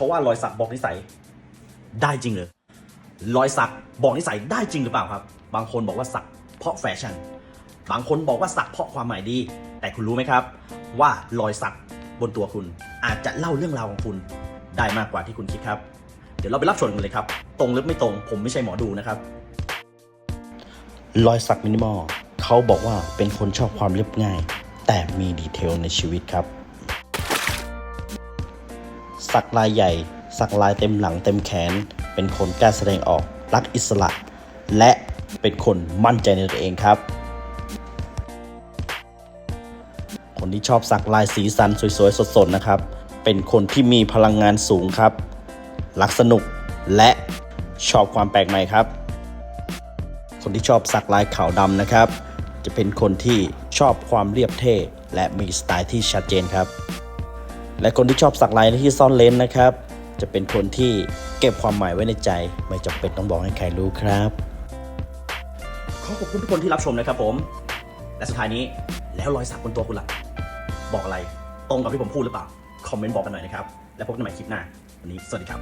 เขาว่ารอยสักบอกนิสัยได้จริงหรือรอยสักบอกนิสัยได้จริงหรือเปล่าครับ บางคนบอกว่าสักเพราะแฟชั่น บางคนบอกว่าสักเพราะความหมายดี แต่คุณรู้ไหมครับ ว่ารอยสักบนตัวคุณ อาจจะเล่าเรื่องราวของคุณได้มากกว่าที่คุณคิดครับ เดี๋ยวเราไปรับชมกันเลยครับ ตรงหรือไม่ตรง ผมไม่ใช่หมอดูนะครับ รอยสักมินิมอลเขาบอกว่าเป็นคนชอบความเรียบง่าย แต่มีดีเทลในชีวิตครับ สักลายใหญ่ สักลายเต็มหลังเต็มแขน เป็นคนกล้าแสดงออกรักอิสระ และเป็นคนมั่นใจในตัวเองครับ คนที่ชอบสักลายสีสันสวยๆ สดๆนะครับ เป็นคนที่มีพลังงานสูงครับ รักสนุกและชอบความแปลกใหม่ครับ คนที่ชอบสักลายขาวดำนะครับ จะเป็นคนที่ชอบความเรียบเท่และมีสไตล์ที่ชัดเจนครับ และคนที่ชอบสักลายที่ซ่อนเลนนะครับ จะเป็นคนที่เก็บความหมายไว้ในใจ ไม่จำเป็นต้องบอกให้ใครรู้ครับขอขอบคุณทุกคนที่รับชมนะครับผม และสุดท้ายนี้แล้วรอยสักบนตัวคุณล่ะบอกอะไร ตรงกับที่ผมพูดหรือเปล่า คอมเมนต์บอกกันหน่อยนะครับ แล้วพบกันใหม่คลิปหน้า วันนี้สวัสดีครับ